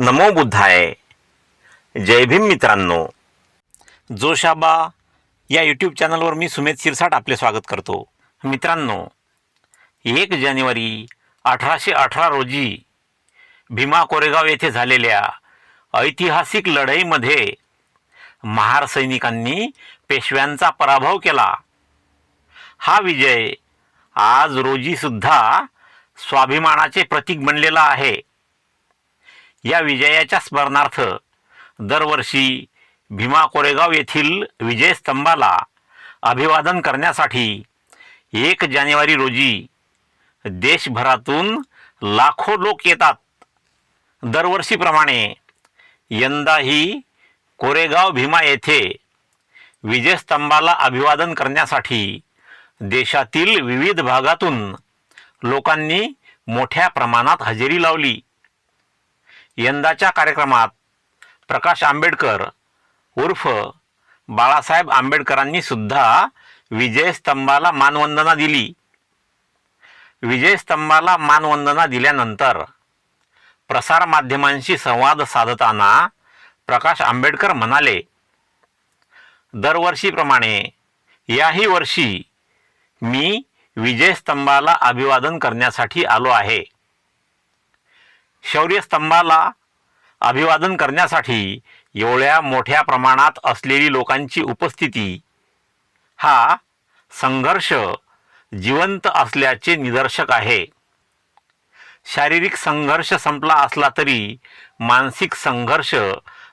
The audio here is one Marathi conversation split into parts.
नमो बुद्धाय. जय भीम मित्रांनो. जोशाबा या यूट्यूब चॅनलवर मी सुमेध शिरसाट आपले स्वागत करतो. मित्रांनो एक जानेवारी अठराशे अठरा रोजी भीमा कोरेगाव येथे झालेल्या ऐतिहासिक लढाईमध्ये महार सैनिकांनी पेशव्यांचा पराभव केला. हा विजय आज रोजीसुद्धा स्वाभिमानाचे प्रतीक बनलेला आहे. या विजयाच्या स्मरणार्थ दरवर्षी भीमा कोरेगाव येथील विजयस्तंभाला अभिवादन करण्यासाठी एक जानेवारी रोजी देशभरातून लाखो लोक येतात. दरवर्षीप्रमाणे यंदाही कोरेगाव भीमा येथे विजयस्तंभाला अभिवादन करण्यासाठी देशातील विविध भागातून लोकांनी मोठ्या प्रमाणात हजेरी लावली. यंदाच्या कार्यक्रमात प्रकाश आंबेडकर उर्फ बाळासाहेब आंबेडकरांनी सुद्धा विजयस्तंभाला मानवंदना दिली. विजयस्तंभाला मानवंदना दिल्यानंतर प्रसारमाध्यमांशी संवाद साधताना प्रकाश आंबेडकर म्हणाले दरवर्षीप्रमाणे याही वर्षी मी विजयस्तंभाला अभिवादन करण्यासाठी आलो आहे. शौर्यस्तंभाला अभिवादन करण्यासाठी एवढ्या मोठ्या प्रमाणात असलेली लोकांची उपस्थिती हा संघर्ष जिवंत असल्याचे निदर्शक आहे. शारीरिक संघर्ष संपला असला तरी मानसिक संघर्ष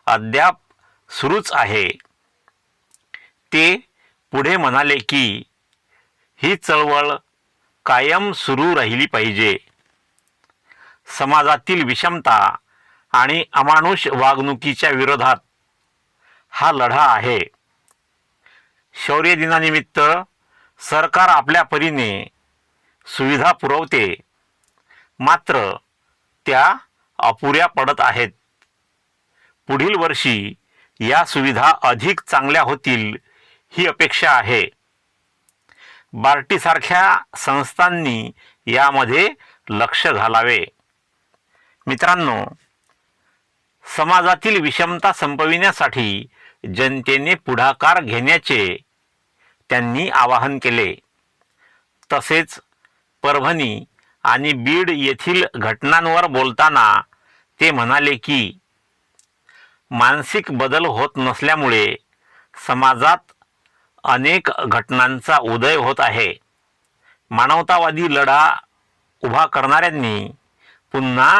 अद्याप सुरूच आहे. ते पुढे म्हणाले की ही चळवळ कायम सुरू राहिली पाहिजे. समाजातील विषमता आणि अमानुष वागणुकीच्या विरोधात हा लढा आहे. शौर्य दिनानिमित्त सरकार आपल्या परीने सुविधा पुरवते. मात्र त्या अपुऱ्या पडत आहेत. पुढील वर्षी या सुविधा अधिक चांगल्या होतील ही अपेक्षा आहे. बार्टीसारख्या संस्थांनी यामध्ये लक्ष घालावे. मित्रांनो समाजातील विषमता संपविण्यासाठी जनतेने पुढाकार घेण्याचे त्यांनी आवाहन केले. तसेच परभणी आणि बीड येथील घटनांवर बोलताना ते म्हणाले की मानसिक बदल होत नसल्यामुळे समाजात अनेक घटनांचा उदय होत आहे. मानवतावादी लढा उभा करणाऱ्यांनी पुन्हा